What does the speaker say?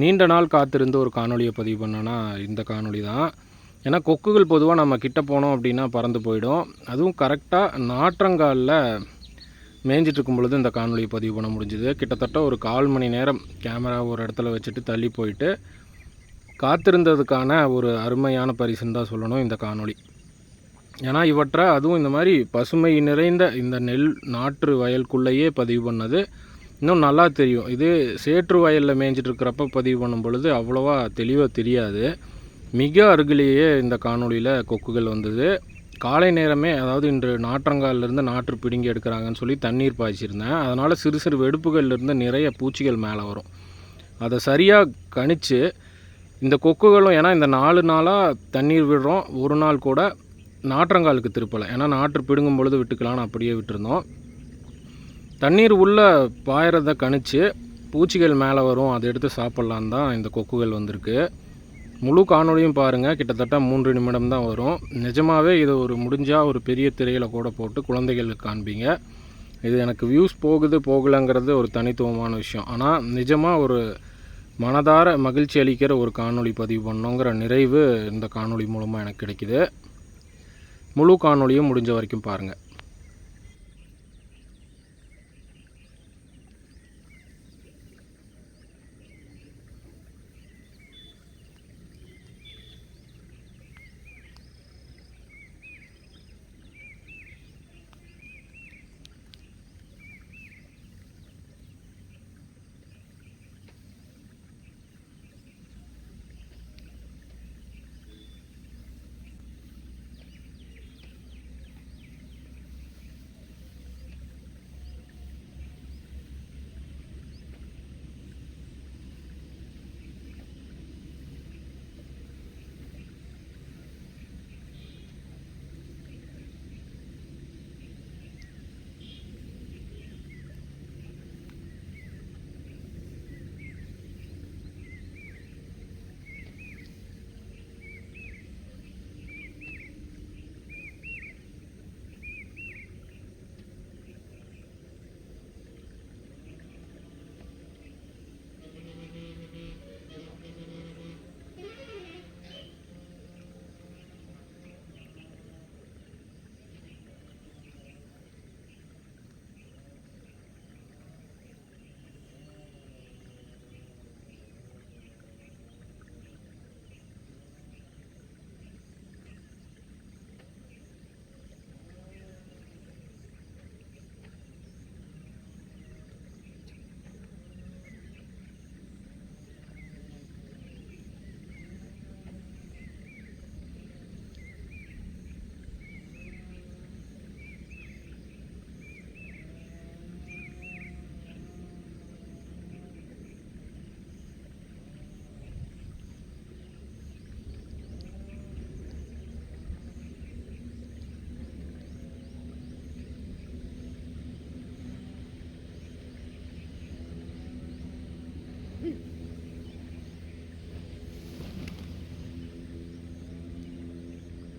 நீண்ட நாள் காத்திருந்து ஒரு காணொலியை பதிவு பண்ணோன்னா இந்த காணொலி தான். ஏன்னா கொக்குகள் பொதுவாக நம்ம கிட்ட போனோம் அப்படின்னா பறந்து போயிடும். அதுவும் கரெக்டாக நாற்றங்காலில் மேய்ஞ்சிட்டு இருக்கும் பொழுது இந்த காணொலியை பதிவு பண்ண முடிஞ்சுது. கிட்டத்தட்ட ஒரு கால் மணி நேரம் கேமரா ஒரு இடத்துல வச்சுட்டு தள்ளி போயிட்டு காத்திருந்ததுக்கான ஒரு அருமையான பரிசுன்னு தான் சொல்லணும் இந்த காணொளி. ஏன்னா இவற்றை அதுவும் இந்த மாதிரி பசுமை நிறைந்த இந்த நெல் நாற்று வயலுக்குள்ளேயே பதிவு பண்ணது. இன்னும் நல்லா தெரியும். இது சேற்று வயலில் மேய்ஞ்சிட்டு இருக்கிறப்ப பதிவு பண்ணும் பொழுது அவ்வளோவா தெளிவாக தெரியாது. மிக அருகிலேயே இந்த காணொளியில் கொக்குகள் வந்தது. காலை நேரமே அதாவது இன்று நாற்றங்காலிலிருந்து நாற்று பிடுங்கி எடுக்கிறாங்கன்னு சொல்லி தண்ணீர் பாய்ச்சிருந்தேன். அதனால் சிறு சிறு வெடுப்புகள்லேருந்து நிறைய பூச்சிகள் மேலே வரும். அதை சரியாக கணிச்சு இந்த கொக்குகளும் ஏன்னா இந்த நாலு நாளாக தண்ணீர் விடுறோம். ஒரு நாள் கூட நாற்றங்காலுக்கு திருப்பலை. ஏன்னா நாற்று பிடுங்கும் பொழுது விட்டுக்கலான்னு அப்படியே விட்டுருந்தோம். தண்ணீர் உள்ளே பாயறதை கணிச்சு பூச்சிகள் மேலே வரும் அதை எடுத்து சாப்பிட்லான் தான் இந்த கொக்குகள் வந்திருக்கு. முழு காணொளியும் பாருங்கள் கிட்டத்தட்ட மூன்று நிமிடம் தான் வரும். நிஜமாகவே இது ஒரு முடிஞ்சால் ஒரு பெரிய திரையில் கூட போட்டு குழந்தைகளுக்கு காண்பீங்க. இது எனக்கு வியூஸ் போகுது போகலைங்கிறது ஒரு தனித்துவமான விஷயம். ஆனால் நிஜமாக ஒரு மனதார மகிழ்ச்சி அளிக்கிற ஒரு காணொளி பதிவு பண்ணோங்கிற நிறைவு இந்த காணொளி மூலமாக எனக்கு கிடைக்கிது. முழு காணொளியும் முடிஞ்ச வரைக்கும் பாருங்கள்